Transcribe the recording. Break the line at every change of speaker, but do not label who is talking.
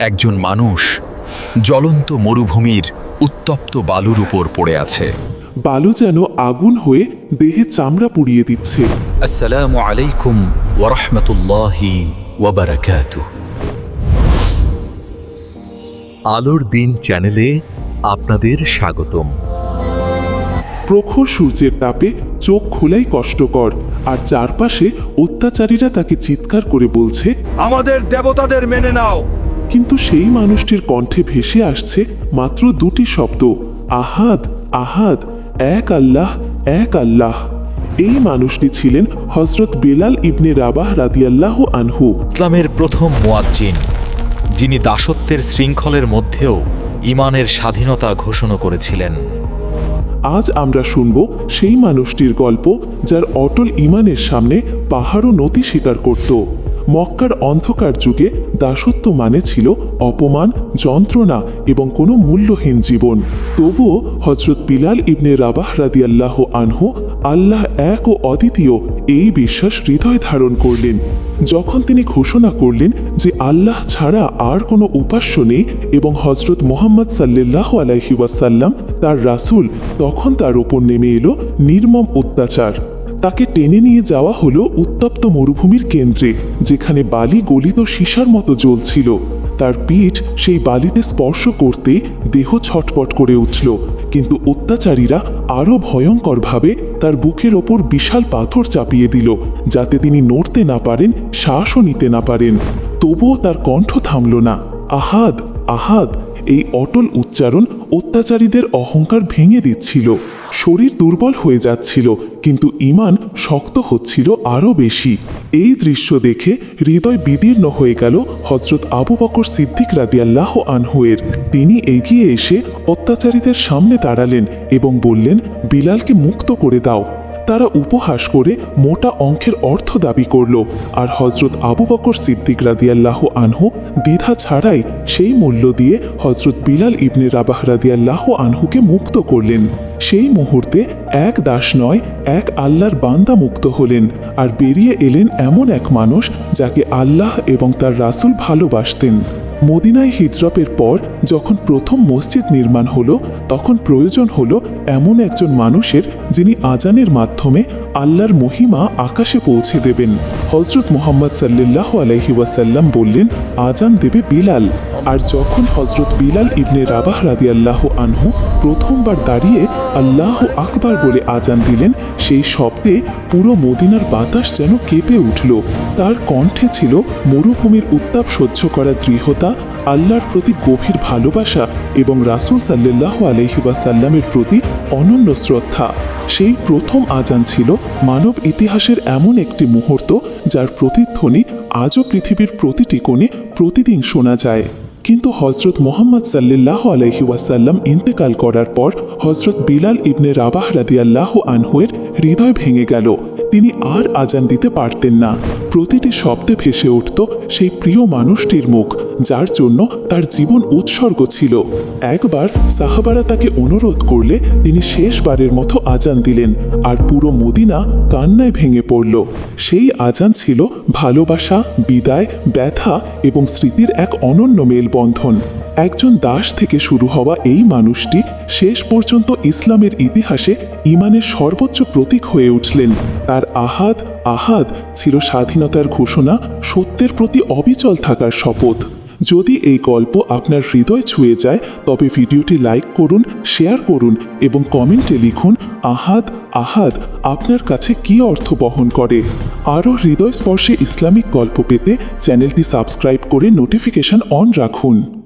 একজন মানুষ জ্বলন্ত মরুভূমির উত্তপ্ত বালুর উপর পড়ে আছে।
বালু যেন আগুন হয়ে দেহে চামড়া পুড়িয়ে দিচ্ছে।
আসসালামু আলাইকুম ওরহমতুল্লাহি ওবারাকাতু
আলোর দিন চ্যানেলে আপনাদের স্বাগতম।
প্রখর সূর্যের তাপে চোখ খোলাই কষ্টকর আর চারপাশে অত্যাচারীরা তাকে চিৎকার করে বলছে
আমাদের দেবতাদের মেনে নাও।
কিন্তু সেই মানুষটির কণ্ঠে ভেসে আসছে মাত্র দুটি শব্দ আহাদ আহাদ এক আল্লাহ এক আল্লাহ। এই মানুষটি ছিলেন হজরত বেলাল ইবনে রাবাহ রাদিয়াল্লাহ আনহু।
ইসলামের প্রথম মুয়াজ্জিন যিনি দাসত্বের শৃঙ্খলের মধ্যেও ইমানের স্বাধীনতা ঘোষণা করেছিলেন।
আজ আমরা শুনব সেই মানুষটির গল্প যার অটল ইমানের সামনে পাহাড়ও নতি স্বীকার করত। মক্কার অন্ধকার যুগে দাসত্ব মানে ছিল অপমান, যন্ত্রণা এবং কোনো মূল্যহীন জীবন। তবুও হজরত বিলাল ইবনে রাবাহ রাদিয়াল্লাহ আনহু আল্লাহ এক ও অদ্বিতীয় এই বিশ্বাস হৃদয় ধারণ করলেন। যখন তিনি ঘোষণা করলেন যে আল্লাহ ছাড়া আর কোনো উপাস্য নেই এবং হজরত মোহাম্মদ সাল্লাহ আলাইহি ওয়াসাল্লাম তার রাসূল, তখন তার ওপর নেমে এলো নির্মম অত্যাচার। তাকে টেনে নিয়ে যাওয়া হলো উত্তপ্ত মরুভূমির কেন্দ্রে, যেখানে বালি গলিত সীসার মতো জ্বলছিল। তার পিঠ সেই বালিতে স্পর্শ করতে দেহ ছটপট করে উঠল, কিন্তু অত্যাচারীরা আরও ভয়ঙ্করভাবে তার বুকের ওপর বিশাল পাথর চাপিয়ে দিল, যাতে তিনি নড়তে না পারেন, শ্বাসও নিতে না পারেন। তবুও তার কণ্ঠ থামল না। আহাদ আহাদ এই অটল উচ্চারণ অত্যাচারীদের অহংকার ভেঙে দিচ্ছিল। শরীর দুর্বল হয়ে যাচ্ছিল, কিন্তু ইমান শক্ত হচ্ছিল আরও বেশি। এই দৃশ্য দেখে হৃদয় বিদীর্ণ হয়ে গেল হজরত আবু বকর সিদ্দিক রাদিয়াল্লাহ আনহুয়ের। তিনি এগিয়ে এসে অত্যাচারীদের সামনে দাঁড়ালেন এবং বললেন, বিলালকে মুক্ত করে দাও। তারা উপহাস করে মোটা অঙ্কের অর্থ দাবি করল, আর হজরত আবু বকর সিদ্দিক রাদিয়াল্লাহ আনহু দ্বিধা ছাড়াই সেই মূল্য দিয়ে হজরত বিলাল ইবনে রাবাহ রাদিয়াল্লাহ আনহুকে মুক্ত করলেন। সেই মুহূর্তে এক দাস নয়, এক আল্লাহর বান্দা মুক্ত হলেন, আর বেরিয়ে এলেন এমন এক মানুষ যাকে আল্লাহ এবং তার রাসূল ভালোবাসতেন। মদিনায় হিজরাপের পর যখন প্রথম মসজিদ নির্মাণ হলো, তখন প্রয়োজন হলো এমন একজন মানুষের যিনি আজানের মাধ্যমে আল্লাহর মহিমা আকাশে পৌঁছে দেবেন। হজরত মোহাম্মদ সাল্লাহ আলহি ওয়াসাল্লাম বললেন, আজান দেবে বিলাল। আর যখন হজরত বিলাল ইবনে রাবাহ রাদি আল্লাহ আনহু প্রথমবার দাঁড়িয়ে আল্লাহ আকবার বলে আজান দিলেন, সেই শব্দে পুরো মদিনার বাতাস যেন কেঁপে উঠল। তার কণ্ঠে ছিল মরুভূমির উত্তাপ সহ্য করা দৃঢ়তা আল্লাহর প্রতি গভীর ভালোবাসা এবং রাসূল সাল্লাহ আলহিবাসাল্লামের প্রতি অনন্য শ্রদ্ধা। সেই প্রথম আজান ছিল মানব ইতিহাসের এমন একটি মুহূর্ত যার প্রতিধ্বনি আজও পৃথিবীর প্রতিটি কোণে প্রতিদিন শোনা যায়। কিন্তু হজরত মোহাম্মদ সাল্লাহ আলহি ওয়াসাল্লাম ইন্তেকাল করার পর হজরত বিলাল ইবনে রাবাহ রাদিয়াল্লাহ আনহুয়ের হৃদয় ভেঙে গেল। তিনি আর আজান দিতে পারতেন না। প্রতিটি শব্দে ভেসে উঠত সেই প্রিয় মানুষটির মুখ, যার জন্য তার জীবন উৎসর্গ ছিল। একবার সাহাবারা তাকে অনুরোধ করলে তিনি শেষবারের মতো আজান দিলেন আর পুরো মদিনা কান্নায় ভেঙে পড়ল। সেই আজান ছিল ভালোবাসা, বিদায়, ব্যথা এবং স্মৃতির এক অনন্য মেলবন্ধন। একজন দাস থেকে শুরু হওয়া এই মানুষটি শেষ পর্যন্ত ইসলামের ইতিহাসে ইমানের সর্বোচ্চ প্রতীক হয়ে উঠলেন। তার আহাদ আহাদ ছিল স্বাধীনতার ঘোষণা, সত্যের প্রতি অবিচল থাকার শপথ। যদি এই গল্প আপনার হৃদয় ছুঁয়ে যায়, তবে ভিডিওটি লাইক করুন, শেয়ার করুন এবং কমেন্টে লিখুন, আহাদ আহাদ, আপনার কাছে কী অর্থ বহন করে? আরও হৃদয়স্পর্শী ইসলামিক গল্প পেতে চ্যানেলটি সাবস্ক্রাইব করে নোটিফিকেশন অন রাখুন।